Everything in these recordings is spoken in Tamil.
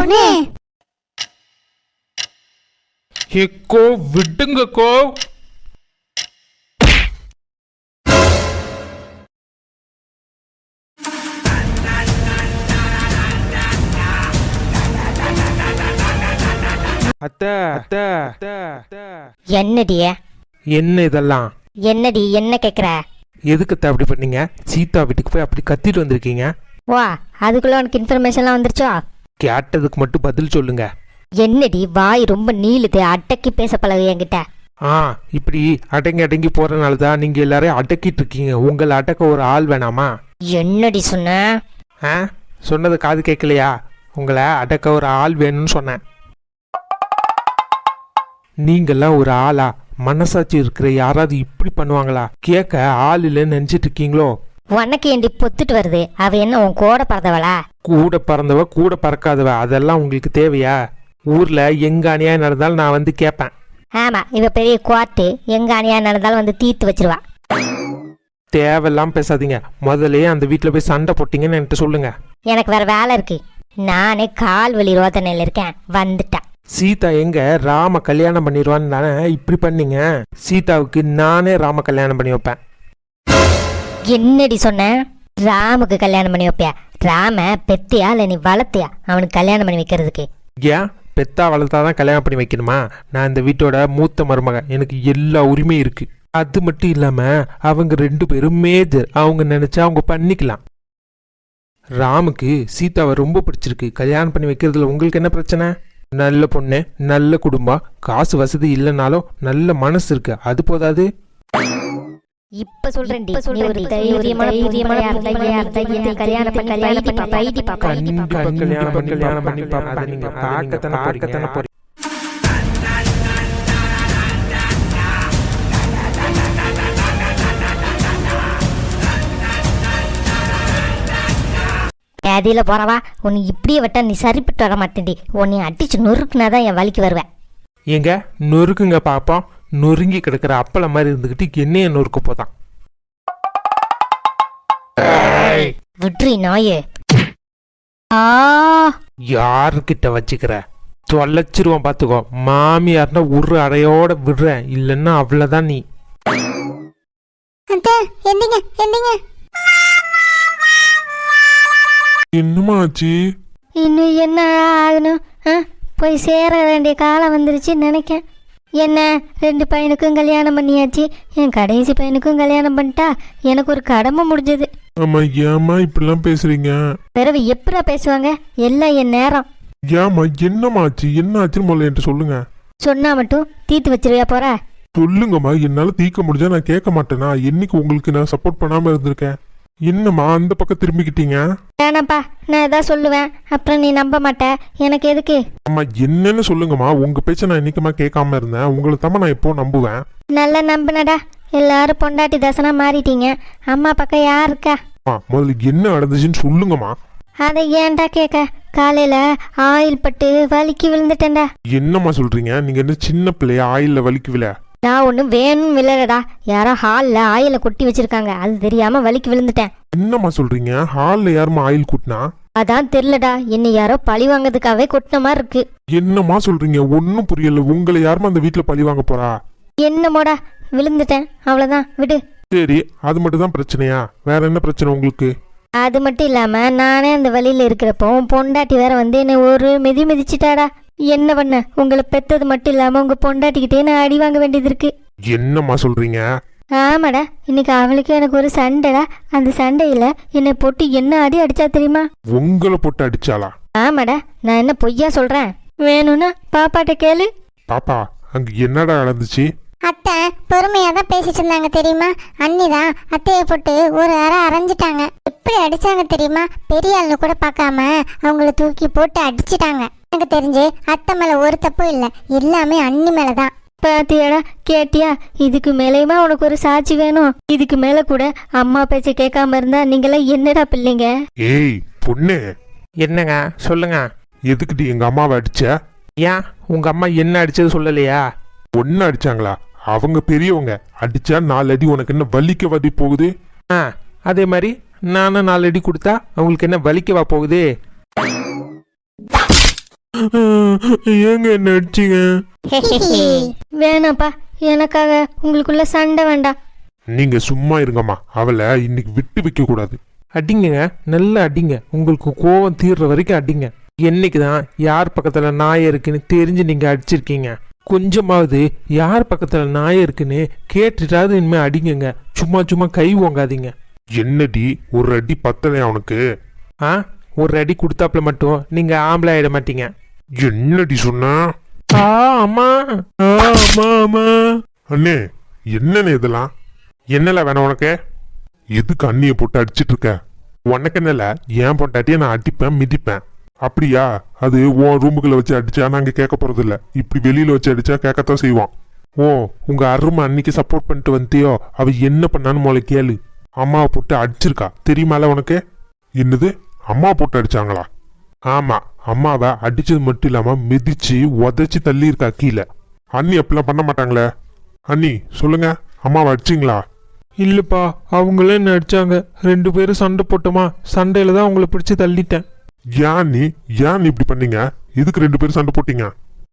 பொண்ணு எக்கோ விடுங்கக்கோ அத்தை அத்தை அத்தை, அத்தை. என்னடிய என்ன இதெல்லாம்? என்னடி? என்ன கேக்குற? எதுக்கு அத்தை அப்படி பண்ணீங்க? சீதா வீட்டுக்கு போய் அப்படி கத்திட்டு வந்திருக்கீங்க? வா அதுக்குள்ள உனக்கு இன்ஃபர்மேஷன்லாம் வந்துருச்சோ? கேட்டதுக்கு மட்டும் பதில் சொல்லுங்க. என்னடி வாய் ரொம்ப நீளுது அடக்கி பேச பழகு என்கிட்ட. ஆ இப்படி அடங்கி அடங்கி போறனால தான் நீங்க எல்லாரையும் அடக்கிட்டு இருக்கீங்க. உங்களை அடக்க ஒரு ஆள் வேணாமா? என்னடி சொன்ன? ஆ சொன்னது காது கேட்கலையா? உங்களை அடக்க ஒரு ஆள் வேணும்னு சொன்னேன். நீங்கெல்லாம் ஒரு ஆளா? மனசாட்சி இருக்கிற யாராவது இப்படி பண்ணுவாங்களா? கேட்க ஆள் இல்லைன்னு நினைச்சிட்டு இருக்கீங்களோ? உனக்கு ஏண்டி பொத்துட்டு வருது? அவ என்ன உன் கூட பறந்தவளா? கூட பறந்தவ கூட பறக்காதவ அதெல்லாம் உங்களுக்கு தேவையா? ஊர்ல எங்க அநியாயம் நடந்தாலும் நான் வந்து கேட்பேன். ஆமா இவ பெரிய குவாட்டு எங்க அணியா நடந்தாலும் வந்து தீர்த்து வச்சிருவா. தேவையில்லாம பேசாதீங்க. முதல்லயே அந்த வீட்டில் போய் சண்டை போட்டீங்கன்னு என்கிட்ட சொல்லுங்க. எனக்கு வேற வேலை இருக்கு. நானே கால் வலி ரோதனையில் இருக்கேன். வந்துட்டேன். சீதா எங்க? ராம கல்யாணம் பண்ணிடுவான்னு தானே? இப்படி பண்ணீங்க. சீதாவுக்கு நானே ராம கல்யாணம் பண்ணி வைப்பேன். என்னடி சொன்ன? ராமுக்கு கல்யாணம் பண்ணி வைப்பியா? ராம பெத்தியா இல்ல நீ வளர்த்தியா? அவனுக்கு கல்யாணம் பண்ணி வைக்கிறதுக்கு. ஏன் பெத்தா வளர்த்தாதான் கல்யாணம் பண்ணி வைக்கணுமா? நான் இந்த வீட்டோட மூத்த மருமக எனக்கு எல்லா உரிமையும் இருக்கு. அது மட்டும் இல்லாம அவங்க ரெண்டு பேரும் மேஜர் அவங்க நினைச்சா அவங்க பண்ணிக்கலாம். ராமுக்கு சீதாவை ரொம்ப பிடிச்சிருக்கு. கல்யாணம் பண்ணி வைக்கிறதுல உங்களுக்கு என்ன பிரச்சனை? நல்ல பொண்ணு நல்ல குடும்பம் காசு வசதி இல்லைனாலும் நல்ல மனசு இருக்கு. அது போதாது. இப்ப சொல்றேன்டி நீ ஒரு தைரியமான தைரியமான தைரியா தைரியா கல்யாணம் பண்ணி கல்யாணம் பண்ணி பைடி பாப்பா கல்யாணம் பண்ணி கல்யாணம் பண்ணி பாப்பேன். அதை நீங்க பார்க்கத்தானே பார்க்கத்தானே போறீங்க பேதியில போறவா உன்னை இப்படியே விட்டா நீ சரிப்பட்டு வர மாட்டேன்டி உன்னை அடிச்சு நொறுக்குனாதான் என் வலிக்கு வருவேன் ஏங்க நொறுக்குங்க பாப்போம் நொறுங்கி கிடக்குற அப்பள மாதிரி இருந்துக்கிட்டு என்னைய நொறுக்க போதான். விட்ரி நாயே. ஆ. யாருக்கிட்ட வச்சுக்கிற? தொலைச்சிருவான் பாத்துக்கோ. மாமியார்னா ஒரு அடையோட விடுறேன் இல்லைன்னா அவ்வளவுதான் நீ. என்னமா ஆச்சு? இன்னும் என்ன ஆகணும்? போய் சேர வேண்டிய காலம் வந்துருச்சுன்னு நினைக்கேன். என்ன ரெண்டு பையனுக்கும் கல்யாணம் பண்ணியாச்சு? என் கடைசி பையனுக்கும் கல்யாணம் பண்ணிட்டா? எனக்கு ஒரு கடமை முடிஞ்சது. ஆமா ஏமா இப்படிலாம் பேசுறீங்க? பிறகு எப்படா பேசுவாங்க? எல்லாம் என் நேரம். ஏமா என்னமாச்சு? என்ன ஆச்சுன்னு முதல்ல என்கிட்ட சொல்லுங்க. சொன்னா மட்டும் தீர்த்து வச்சிருவியா போற? சொல்லுங்கம்மா என்னால தீர்க்க முடிஞ்சா நான் கேட்க மாட்டேனா? என்னைக்கு உங்களுக்கு நான் சப்போர்ட் பண்ணாம இருந்திருக்கேன்? என்னம்மா அந்த பக்கம் திரும்பிக்கிட்டீங்க? வேணாப்பா நான் எதாவது சொல்லுவேன். அப்புறம் நீ நம்ப மாட்ட. எனக்கு எதுக்கு? அம்மா என்னன்னு சொல்லுங்கம்மா. உங்க பேச்ச நான் என்னைக்குமா கேட்காம இருந்தேன். உங்களை தாம்மா நான் எப்போ நம்புவேன். நல்லா நம்பினடா. எல்லாரும் பொண்டாட்டி தசனா மாறிட்டீங்க. அம்மா பக்கம் யார் இருக்கா? அம்மா முதல்ல என்ன நடந்துச்சுன்னு சொல்லுங்கம்மா. அதை ஏன்டா கேட்க? காலையில ஆயில் பட்டு வலிக்கு விழுந்துட்டேன்டா. என்னம்மா சொல்றீங்க? நீங்க என்ன சின்ன பிள்ளையா? ஆயில்ல வலிக்குவில நான் ஒன்றும் வேணும் விழலடா யாரோ ஹாலில் ஆயில கொட்டி வச்சிருக்காங்க. அது தெரியாம வலிக்கு விழுந்துட்டேன். என்னம்மா சொல்றீங்க? ஹால்ல யாரும்மா ஆயில் கூட்டினா? அதான் தெரிலடா என்னை யாரோ பழி வாங்கிறதுக்காகவே கொட்டின மாதிரி இருக்கு. என்னம்மா சொல்றீங்க? ஒன்றும் புரியல. உங்களை யாரும்மா அந்த வீட்டில் பழி வாங்க போறா? என்னமோடா. விழுந்துட்டேன். அவ்வளோதான் விடு. சரி அது மட்டும் தான் பிரச்சனையா? வேற என்ன பிரச்சனை உங்களுக்கு? அது மட்டும் இல்லாம நானே அந்த வழியில இருக்கிறப்போ பொண்டாட்டி வேற வந்து என்னை ஒரு மிதி மிதிச்சிட்டாடா. என்ன பண்ண உங்களை பெத்தது மட்டும் இல்லாம உங்க பொண்டாட்டிக்கிட்டே நான் அடி வாங்க வேண்டியது இருக்கு. என்னம்மா சொல்றீங்க? ஆமாடா இன்னைக்கு அவளுக்கு எனக்கு ஒரு சண்டைடா. அந்த சண்டையில என்னை போட்டு என்ன அடி அடிச்சா தெரியுமா? உங்களை போட்டு அடிச்சாளா? ஆமாடா நான் என்ன பொய்யா சொல்றேன்? வேணும்னா பாப்பாட்ட கேளு. பாப்பா அங்க என்னடா நடந்துச்சு? அத்தை பொறுமையாக தான் பேசிட்டு இருந்தாங்க தெரியுமா? அண்ணி தான் அத்தையை போட்டு ஒரு அரை அரைஞ்சிட்டாங்க. எப்படி அடிச்சாங்க தெரியுமா? பெரிய ஆள்னு கூட பார்க்காம அவங்கள தூக்கி போட்டு அடிச்சிட்டாங்க. எனக்கு தெரிஞ்சு அத்தை மேல ஒரு தப்பும் இல்லை. எல்லாமே அண்ணி மேல தான். பாத்தியாடா கேட்டியா? இதுக்கு மேலேயுமா உனக்கு ஒரு சாட்சி வேணும்? இதுக்கு மேல கூட அம்மா பேச்ச கேட்காம இருந்தா நீங்களாம் என்னடா பிள்ளைங்க? ஏய் பொண்ணு. என்னங்க? சொல்லுங்க. எதுக்குடி எங்க அம்மாவை அடிச்ச? ஏன்? உங்க அம்மா என்ன அடிச்சது சொல்லலையா? ஒன்னு அடிச்சாங்களா? அவங்க பெரியவங்க. அடிச்சா நாலு அடி உனக்கு என்ன வலிக்க வதி போகுது. ஆ அதே மாதிரி நானும் நாலு அடி கொடுத்தா அவங்களுக்கு என்ன வலிக்கவா போகுது? ஏங்க என்ன அடிச்சிங்க? வேணாப்பா எனக்காக உங்களுக்குள்ள சண்டை வேண்டாம். நீங்க சும்மா இருங்கம்மா. அவளை இன்னைக்கு விட்டு வைக்க கூடாது. அடிங்க நல்லா அடிங்க. உங்களுக்கு கோவம் தீர்ற வரைக்கும் அடிங்க. என்னைக்கு தான் யார் பக்கத்தில் நாய் இருக்குன்னு தெரிஞ்சு நீங்கள் அடிச்சிருக்கீங்க. கொஞ்சமாவது யார் பக்கத்தில் நாய் இருக்குன்னு கேட்டுட்டாவது இனிமேல் அடிங்கங்க. சும்மா சும்மா கை ஓங்காதீங்க. என்னடி ஒரு அடி பத்தலையா அவனுக்கு ஆ? ஒரு அடி கொடுத்தாப்புல மட்டும் நீங்கள் ஆம்பளை ஆயிட மாட்டீங்க. என்னடி சொன்னா? ஆ அம்மா. ஆ அம்மா அம்மா. அண்ணே என்னண்ணே இதெல்லாம்? என்னல வேணும் உனக்கு? எதுக்கு அண்ணியை போட்டு அடிச்சிட்டு இருக்க? உனக்கு என்னல? ஏன் பொண்டாட்டியை நான் அடிப்பேன் மிதிப்பேன். அப்படியா? அது உன் ரூமுக்குள்ள வச்சு அடிச்சா நாங்க கேட்க போறது இல்ல இப்படி வெளியில வச்சு அடிச்சா கேட்கத்தான் செய்வான். ஓ உங்க அருமை அன்னைக்கு சப்போர்ட் பண்ணிட்டு வந்தியோ? அவ என்ன பண்ணான்னு முதல்ல கேளு. அம்மாவை போட்டு அடிச்சிருக்கா. தெரியுமால உனக்கு? என்னது? அம்மா போட்டு அடிச்சாங்களா? ஆமா அம்மாவை அடிச்சது மட்டும் இல்லாம மிதிச்சு உதைச்சு தள்ளி இருக்கா கீழே. அண்ணி அப்படிலாம் பண்ண மாட்டாங்களே? அண்ணி சொல்லுங்க. அம்மாவை அடிச்சிங்களா? இல்லப்பா அவங்களே என்ன அடிச்சாங்க. ரெண்டு பேரும் சண்டை போட்டோமா? சண்டையில தான் அவங்கள பிடிச்சி தள்ளிட்டேன். ஏன் நீ ஏன் நீ இப்படி பண்ணீங்க? எதுக்கு ரெண்டு பேரும் சண்டை போட்டீங்க?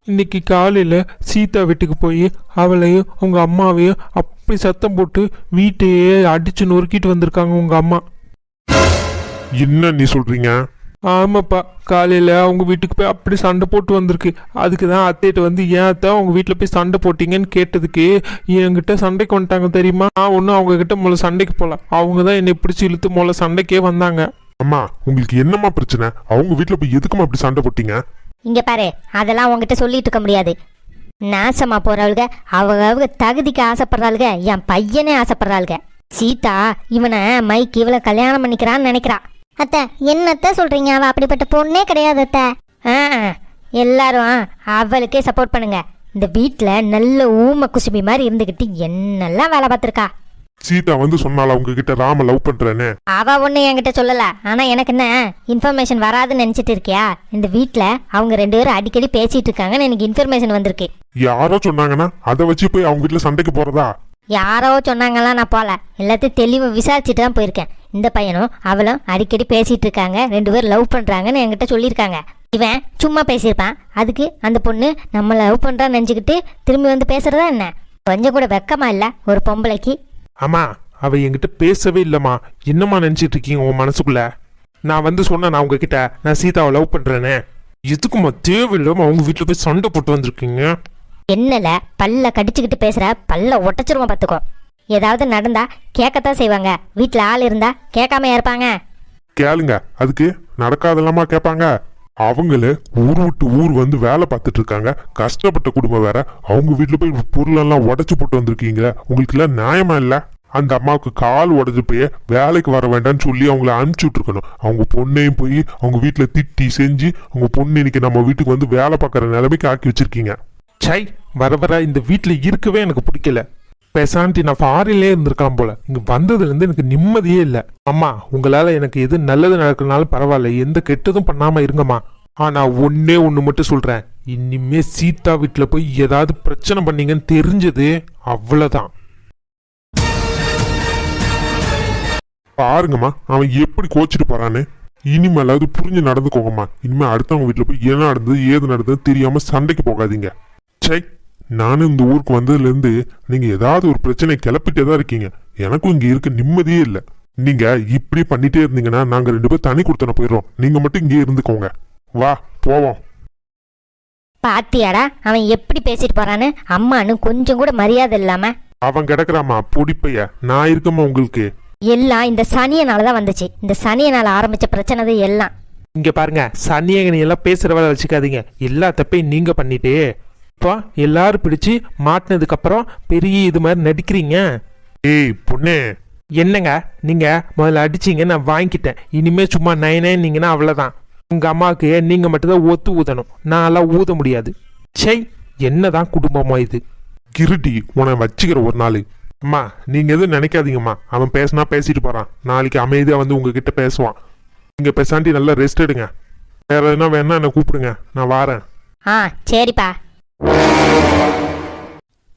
இன்னைக்கு காலையில சீதா வீட்டுக்கு போய் அவளையும் உங்க அம்மாவையும் அப்படி சத்தம் போட்டு வீட்டையே அடிச்சு நொறுக்கிட்டு வந்திருக்காங்க உங்க அம்மா. என்ன நீ சொல்றீங்க? ஆமாப்பா காலையில அவங்க வீட்டுக்கு போய் அப்படி சண்டை போட்டு வந்திருக்கு. அதுக்கு தான் அத்தைகிட்ட வந்து ஏன் அத்தை அவங்க வீட்டில் போய் சண்டை போட்டீங்கன்னு கேட்டதுக்கு என்கிட்ட சண்டைக்கு வந்துட்டாங்க தெரியுமா? நான் ஒன்றும் அவங்க கிட்ட முதல்ல சண்டைக்கு போகல அவங்க தான் என்னை பிடிச்சி இழுத்து முதல்ல சண்டைக்கே வந்தாங்க. அம்மா உங்களுக்கு என்னம்மா பிரச்சனை? அவங்க வீட்ல போய் எதுக்குமா அப்படி சண்டை போட்டீங்க? இங்க பாரு அதெல்லாம் உங்ககிட்ட சொல்லிட்டு இருக்க முடியாது. நாசமா போறாளுக. அவங்க அவங்க தகுதிக்கு ஆசைப்படுறாளுக. என் பையனே ஆசைப்படுறாளுக. சீதா இவனை மைக் இவளை கல்யாணம் பண்ணிக்கிறான்னு நினைக்கிறா. அத்தை என்னத்த சொல்றீங்க? அவ அப்படிப்பட்ட பொண்ணே கிடையாது அத்தை. ஆ எல்லாரும் அவளுக்கே சப்போர்ட் பண்ணுங்க. இந்த வீட்டில் நல்ல ஊம குசுபி மாதிரி இருந்துக்கிட்டு என்னெல்லாம் வேலை பார்த்துருக்கா? சீதா வந்து சொன்னால உங்ககிட்ட ராம லவ் பண்றேன்னு? அவ ஒன்றும் என்கிட்ட சொல்லல. ஆனா எனக்கு என்ன இன்ஃபர்மேஷன் வராதுன்னு நினைச்சிட்டு இருக்கியா? இந்த வீட்டில் அவங்க ரெண்டு பேரும் அடிக்கடி பேசிட்டு இருக்காங்கன்னு எனக்கு இன்ஃபர்மேஷன் வந்திருக்கு. யாரோ சொன்னாங்கன்னா அதை வச்சு போய் அவங்க வீட்ல சண்டைக்கு போறதா? யாரோ சொன்னாங்கலாம் நான் போகல எல்லாத்தையும் தெளிவாக விசாரிச்சுட்டு தான் போயிருக்கேன். இந்த பையனும் அவளும் அடிக்கடி பேசிட்டு இருக்காங்க. ரெண்டு பேரும் லவ் பண்றாங்கன்னு என்கிட்ட சொல்லியிருக்காங்க. இவன் சும்மா பேசியிருப்பான். அதுக்கு அந்த பொண்ணு நம்ம லவ் பண்றான்னு நினச்சிக்கிட்டு திரும்பி வந்து பேசுறதா என்ன? கொஞ்சம் கூட வெக்கமா இல்லை? ஒரு பொம்பளைக்கு ஆமா அவ என்கிட்ட பேசவே இல்லம்மா. என்னம்மா நினைச்சிட்டு இருக்கீங்க உன் மனசுக்குள்ள? நான் வந்து சொன்னேன் நான் உங்ககிட்ட. நான் சீதாவை லவ் பண்றேன்னு. எதுக்குமா தேவையில்லாம அவங்க வீட்டில் போய் சண்டை போட்டு வந்திருக்கீங்க? என்னல பல்ல கடிச்சுக்கிட்டு பேசுற பல்ல ஒட்டச்சிருவோம் பார்த்துக்கோ ஏதாவது நடந்தா கேட்கத்தான் செய்வாங்க. வீட்டில் ஆள் இருந்தா கேட்காம இருப்பாங்க கேளுங்க அதுக்கு நடக்காதெல்லாமா கேட்பாங்க அவங்கள ஊர் விட்டு ஊர் வந்து வேலை பார்த்துட்டு இருக்காங்க. கஷ்டப்பட்ட குடும்பம் வேற. அவங்க வீட்டில் போய் பொருளெல்லாம் உடச்சி போட்டு வந்திருக்கீங்களே. உங்களுக்குலாம் நியாயமா இல்லை? அந்த அம்மாவுக்கு கால் உடஞ்சு போய் வேலைக்கு வர வேண்டாம்னு சொல்லி அவங்கள அனுப்பிச்சி விட்ருக்கணும் அவங்க பொண்ணையும் போய் அவங்க வீட்டில் திட்டி செஞ்சு அவங்க பொண்ணு இன்னைக்கு நம்ம வீட்டுக்கு வந்து வேலை பார்க்குற நிலைமைக்கு ஆக்கி வச்சிருக்கீங்க. சை வர வர இந்த வீட்டில் இருக்கவே எனக்கு பிடிக்கல. பேசாண்டி நான் ஃபாரின்லேயே இருந்திருக்கலாம் போல. இங்க வந்ததுலேருந்து எனக்கு நிம்மதியே இல்லை. அம்மா உங்களால எனக்கு எது நல்லது நடக்கிறனாலும் பரவாயில்ல. எந்த கெட்டதும் பண்ணாம இருங்கம்மா. ஆனா ஒன்னே ஒன்று மட்டும் சொல்றேன். இனிமே சீதா வீட்டில் போய் ஏதாவது பிரச்சனை பண்ணீங்கன்னு தெரிஞ்சது அவ்வளோதான் பாருங்கம்மா அவன் எப்படி கோச்சிட்டு போறான்னு. இனிமேலாவது புரிஞ்சு நடந்துக்கோங்கம்மா. இனிமேல் அடுத்தவங்க வீட்டில் போய் என்ன நடந்தது ஏது நடந்தது தெரியாம சண்டைக்கு போகாதீங்க. செக் நானும் இந்த ஊருக்கு வந்ததுல இருந்து நீங்க ஏதாவது ஒரு பிரச்சனை கிளப்பிட்டே தான் இருக்கீங்க. எனக்கும் இங்க இருக்க நிம்மதியே இல்லை. நீங்க இப்படி பண்ணிட்டே இருந்தீங்கன்னா நாங்க ரெண்டு பேரும் தனி கொடுத்தன போயிடுறோம். நீங்க மட்டும் இங்கே இருந்துக்கோங்க. வா போவோம். பாத்தியாடா அவன் எப்படி பேசிட்டு போறான்னு அம்மானு கொஞ்சம் கூட மரியாதை இல்லாம. அவன் கிடக்குறாமா பொடிப்பைய நான் இருக்கமா உங்களுக்கு. எல்லாம் இந்த சனியனால தான் வந்துச்சு. இந்த சனியனால ஆரம்பிச்ச பிரச்சனை தான் எல்லாம். இங்க பாருங்க சனியகனி எல்லாம் பேசுற வேலை வச்சுக்காதீங்க. எல்லா தப்பையும் நீங்க பண்ணிட்டு இப்போ எல்லாரும் பிடிச்சு மாட்டினதுக்கு அப்புறம் பெரிய இது மாதிரி நடிக்கிறீங்க. ஏய் பொண்ணே. என்னங்க? நீங்க முதல்ல அடிச்சீங்க நான் வாங்கிக்கிட்டேன். இனிமே சும்மா நயனேன்னீங்கன்னா அவ்வளவுதான். உங்க அம்மாவுக்கு நீங்க மட்டும்தான் ஒத்து ஊதணும். நான் எல்லாம் ஊத முடியாது. சை என்னதான் குடும்பமா இது. கிருட்டி உன்னை வச்சுக்கிற ஒரு நாள். அம்மா நீங்க எதுவும் நினைக்காதீங்கம்மா. அவன் பேசினா பேசிட்டு போறான். நாளைக்கு அமைதியா வந்து உங்ககிட்ட பேசுவான். நீங்க பேசாண்டி நல்லா ரெஸ்ட் எடுங்க. வேற எதுனா வேணா என்னை கூப்பிடுங்க. நான் வாரேன். ஆ சரிப்பா.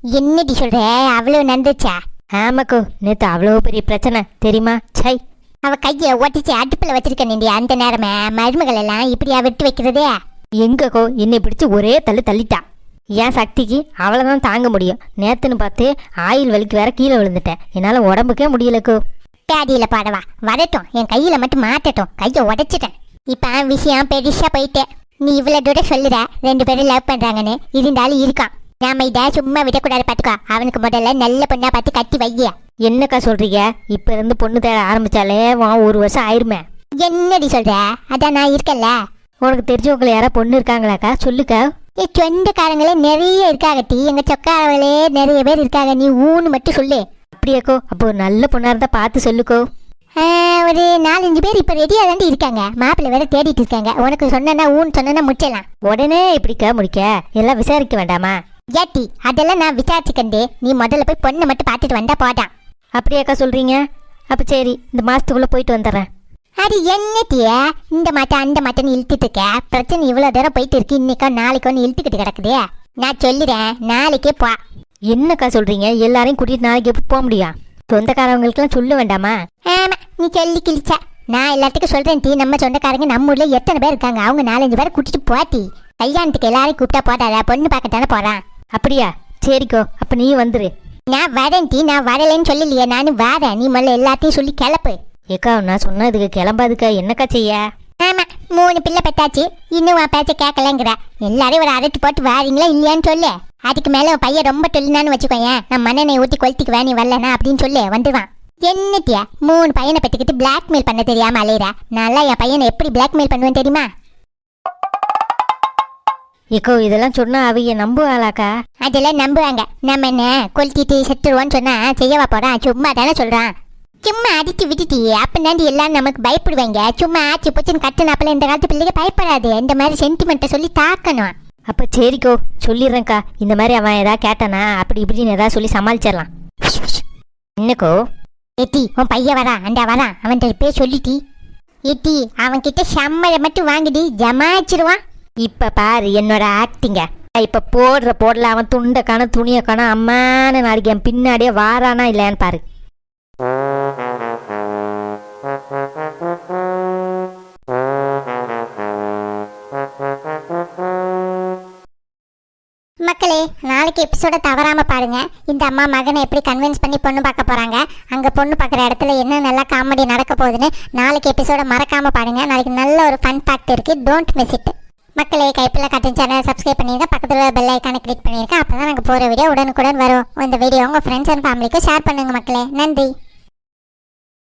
என்னடி சொல்ற? அவ்வளவு நந்துச்சா? ஆமாக்கோ நேற்று அவ்வளோ பெரிய பிரச்சனை தெரியுமா? சை அவ கையை ஒட்டிச்சு அடுப்புல வச்சிருக்கேன் அந்த நேரமே? மருமகள் எல்லாம் இப்படியா விட்டு வைக்கிறதே? எங்கக்கோ என்னை பிடிச்சி ஒரே தள்ளு தள்ளிட்டா. என் சக்திக்கு அவளை தான் தாங்க முடியும். நேத்துன்னு பார்த்து ஆயில் வலிக்கு வேற கீழே விழுந்துட்டேன். என்னால் உடம்புக்கே முடியலக்கோ. பேடியில பாடவா. வரட்டும். என் கையில மட்டும் மாட்டட்டும். கையை உடைச்சிட்டேன். இப்ப விஷயம் பெருசா போயிட்டேன் நீ இவ்வளவு தூரம் சொல்லுற. ரெண்டு பேரும் லவ் பண்றாங்கன்னு. இருந்தாலும் இருக்கான் நாம இதை சும்மா விடக்கூடாது பாத்துக்கோ. அவனுக்கு முதல்ல நல்ல பொண்ணா பார்த்து கட்டி வைய. என்னக்கா சொல்றீங்க? இப்போ இருந்து பொண்ணு தேட ஆரம்பிச்சாலே உன் ஒரு வருஷம் ஆயிருமே. என்னடி சொல்ற? அதான் நான் இருக்கல்ல உனக்கு தெரிஞ்சவங்களை யாரா பொண்ணு இருக்காங்களாக்கா? சொல்லுக்கா. ஏ சொந்தக்காரங்களே நிறைய இருக்காங்க டி. எங்க சொக்காரங்களே நிறைய பேர் இருக்காங்க. நீ ஊன்னு மட்டும் சொல்லு. அப்படியாக்கோ? அப்போ நல்ல பொண்ணா இருந்தா பார்த்து சொல்லுக்கோ. ஒரு நாலஞ்சு பேர் இப்ப ரெடியா தாண்டி இருக்காங்க. மாப்பிள்ளை வேற தேடிட்டு இருக்காங்க. உனக்கு சொன்னா ஊன்னு சொன்னா முச்சலாம் உடனே இப்படிக்கா முடிக்க? எல்லாம் விசாரிக்க வேண்டாமா? ஏட்டி அதெல்லாம் நான் விசாரிச்சுக்கண்டே நீ முதல்ல போய் பொண்ணை மட்டும் பார்த்துட்டு வந்தா போடான் அப்படியாக்கா சொல்றீங்க? அப்போ சரி இந்த மாசத்துக்குள்ள போயிட்டு வந்துடுறேன். அது என்னத்திய இந்த மாட்டம் அந்த மாட்டம்னு இழுத்துட்டு இருக்க. பிரச்சனை இவ்வளவு தூரம் போயிட்டு இருக்கு. இன்னைக்கோ நாளைக்கோன்னு இழுத்துக்கிட்டு கிடக்குதே. நான் சொல்லிடுறேன். நாளைக்கே போ. என்னக்கா சொல்றீங்க? எல்லாரையும் கூட்டிட்டு நாளைக்கு எப்படி போக முடியும்? சொந்தக்காரவங்களுக்குலாம் சொல்ல வேண்டாமா? ஆமா நீ சொல்லி கிழிச்ச. நான் எல்லாத்துக்கும் சொல்றேன் டீ. நம்ம சொந்தக்காரங்க நம்ம ஊர்ல எத்தனை பேர் இருக்காங்க? அவங்க நாலஞ்சு பேரை கூட்டிட்டு போட்டி கல்யாணத்துக்கு எல்லாரையும் கூப்பிட்டா போடாத பொண்ணு பார்க்கத்தானே போறான் அப்படியா? சரிக்கோ. அப்போ நீ வந்துரு. நான் வரேன் டீ. நான் வரலைன்னு சொல்லலையே. நானும் வரேன். நீ முதல்ல எல்லாத்தையும் சொல்லி கிளப்பு ஏக்கா நான் சொன்னதுக்கு கிளம்பாதுக்கா. என்னக்கா செய்ய? ஆமா மூணு பிள்ளை பெத்தாச்சு. இன்னும் உன் பேச்ச கேட்கலங்கிற. எல்லாரையும் ஒரு அரட்டு போட்டு வாரீங்களா இல்லையான்னு சொல்லு. அதுக்கு மேல பையன் ரொம்ப தொல்லினான்னு வச்சுக்கோயேன். நான் மண்ணெண்ணை ஊற்றி கொளுத்திக்குவேன் நீ வரலனா அப்படின்னு சொல்லு வந்துடுவான் என்னத்தியா மூணு பையனை பெற்றுக்கிட்டு பிளாக்மெயில் பண்ண தெரியாம அலையிற? நல்லா என் பையனை எப்படி பிளாக்மெயில் பண்ணுவேன் தெரியுமா? ஏக்கோ இதெல்லாம் சொன்னா அவங்க நம்புவாளாக்கா? அதெல்லாம் நம்புவாங்க. நம்ம என்ன கொளுத்திட்டு செத்துருவோன்னு சொன்னா செய்யவா போறான்? சும்மா தானே சொல்றான். சும்மா அடிச்சு விட்டுட்டி அப்பந்தாண்டி எல்லாம் நமக்கு பயப்படுவாங்க. சும்மா ஆச்சு போச்சுன்னு கட்டுனாப்பில் இந்த காலத்து பிள்ளைங்க பயப்படாது. இந்த மாதிரி சென்டிமெண்ட்டை சொல்லி தாக்கணும். அப்போ சரிக்கோ சொல்லிடுறேன்க்கா. இந்த மாதிரி அவன் ஏதாவது கேட்டானா அப்படி இப்படின்னு ஏதாவது சொல்லி சமாளிச்சிடலாம். என்னக்கோ? எட்டி உன் பையன் வரான் அண்டா வரான் அவன்கிட்ட பேர் சொல்லிட்டி. எட்டி அவன்கிட்ட செம்மையை மட்டும் வாங்கிடி ஜமாச்சிருவான். இப்போ பாரு என்னோட ஆக்டிங்க இப்போ போடுற போடல அவன் துண்டை காண துணியை காண அம்மான்னு நாளைக்கு என் பின்னாடியே வாரானா இல்லையான்னு பாரு. நாளைக்கு எபிசோட தவறாம பாருங்க. இந்த அம்மா மகனை எப்படி கன்வின்ஸ் பண்ணி பொண்ணு பார்க்க போறாங்க? அங்க பொண்ணு பார்க்குற இடத்துல என்ன நல்லா காமெடி நடக்க போகுதுன்னு நாளைக்கு எபிசோட மறக்காம பாருங்க. நாளைக்கு நல்ல ஒரு ஃபன் ஃபேக்ட் இருக்கு. டோன்ட் மிஸ் இட் மக்களே கைப்பில் காட்டன் சேனல் சப்ஸ்கிரைப் பண்ணிருங்க. பக்கத்தில் பெல் ஐக்கானை கிளிக் பண்ணிருங்க. அப்பதான் நாங்கள் போகிற வீடியோ உடனுக்குடன் வரும். இந்த வீடியோ உங்கள் ஃப்ரெண்ட்ஸ் அண்ட் ஃபேமிலிக்கு ஷேர் பண்ணுங்க மக்களே. நன்றி.